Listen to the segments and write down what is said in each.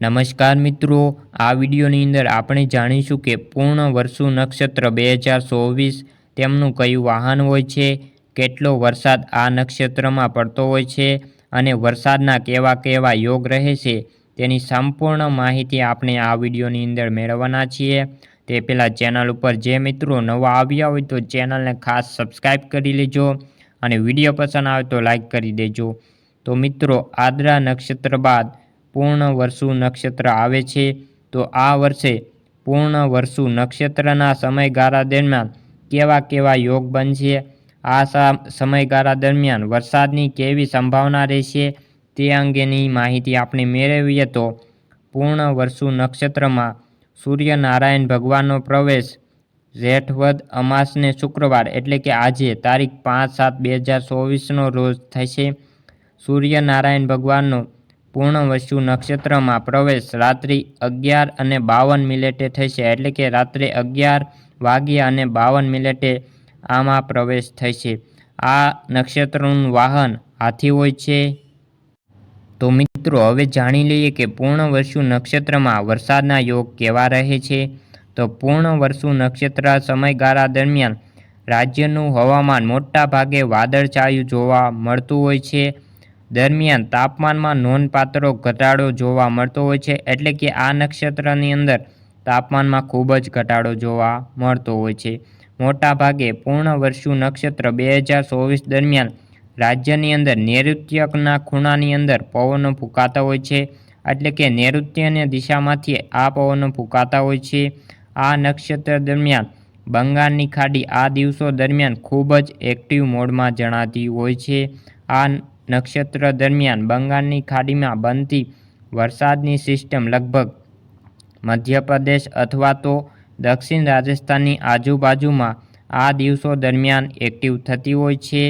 નમસ્કાર મિત્રો, આ વિડીયોની અંદર આપણે જાણીશું કે પૂર્ણ વર્ષુ નક્ષત્ર બે હજાર ચોવીસ તેમનું કયું વાહન હોય છે, કેટલો વરસાદ આ નક્ષત્રમાં પડતો હોય છે અને વરસાદના કેવા કેવા યોગ રહે છે તેની સંપૂર્ણ માહિતી આપણે આ વિડીયોની અંદર મેળવવાના છીએ. તે પહેલાં ચેનલ ઉપર જે મિત્રો નવા આવ્યા હોય તો ચેનલને ખાસ સબસ્ક્રાઈબ કરી લેજો અને વીડિયો પસંદ આવે તો લાઈક કરી દેજો. તો મિત્રો, આદ્રા નક્ષત્ર બાદ પૂર્ણ વર્ષુ નક્ષત્ર આવે છે, તો આ વર્ષે પૂર્ણ વર્ષુ નક્ષત્રના સમયગાળા દરમિયાન કેવા કેવા યોગ બનશે? આ સમયગાળા દરમિયાન વરસાદની કેવી સંભાવના રહેશે? તે અંગેની માહિતી આપણે મેળવીએ તો પૂર્ણ વર્ષુ નક્ષત્રમાં સૂર્યનારાયણ ભગવાનનો પ્રવેશ જેઠવદ અમાસને શુક્રવાર એટલે કે આજે તારીખ પાંચ સાત બે હજાર ચોવીસનો રોજ થશે. સૂર્યનારાયણ ભગવાનનો પૂર્ણવસુ નક્ષત્રમાં પ્રવેશ રાત્રિ અગિયાર અને બાવન મિનિટે થશે એટલે કે રાત્રે અગિયાર વાગ્યા અને બાવન મિનિટે આમાં પ્રવેશ થશે. આ નક્ષત્રનું વાહન હાથી હોય છે. તો મિત્રો, હવે જાણી લઈએ કે પૂર્ણ વર્ષુ નક્ષત્રમાં વરસાદના યોગ કેવા રહે છે. તો પૂર્ણ વર્ષુ નક્ષત્ર સમયગાળા દરમિયાન રાજ્યનું હવામાન મોટા ભાગે વાદળછાયું જોવા મળતું હોય છે. દરમિયાન તાપમાનમાં નોંધપાત્ર ઘટાડો જોવા મળતો હોય છે, એટલે કે આ નક્ષત્રની અંદર તાપમાનમાં ખૂબ જ ઘટાડો જોવા મળતો હોય છે. મોટાભાગે પૂર્ણ વર્ષુ નક્ષત્ર બે હજાર ચોવીસ દરમિયાન રાજ્યની અંદર નૈઋત્યના ખૂણાની અંદર પવનો ફૂંકાતા હોય છે, એટલે કે નૈઋત્યની દિશામાંથી આ પવનો ફૂંકાતા હોય છે. આ નક્ષત્ર દરમિયાન બંગાળની ખાડી આ દિવસો દરમિયાન ખૂબ જ એક્ટિવ મોડમાં જણાતી હોય છે. આ નક્ષત્ર દરમિયાન બંગાળની ખાડીમાં બનતી વરસાદની સિસ્ટમ લગભગ મધ્યપ્રદેશ અથવા તો દક્ષિણ રાજસ્થાનની આજુબાજુમાં આ દિવસો દરમિયાન એક્ટિવ થતી હોય છે.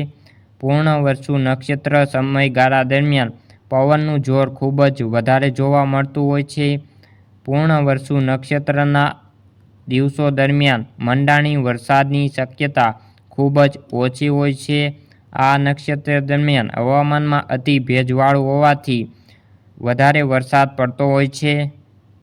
પૂર્ણ વર્ષુ નક્ષત્ર સમયગાળા દરમિયાન પવનનું જોર ખૂબ જ વધારે જોવા મળતું હોય છે. પૂર્ણ વર્ષુ નક્ષત્રના દિવસો દરમિયાન મંડાણી વરસાદની શક્યતા ખૂબ જ ઓછી હોય છે. આ નક્ષત્ર દરમિયાન હવામાનમાં અતિ ભેજવાળું હોવાથી વધારે વરસાદ પડતો હોય છે.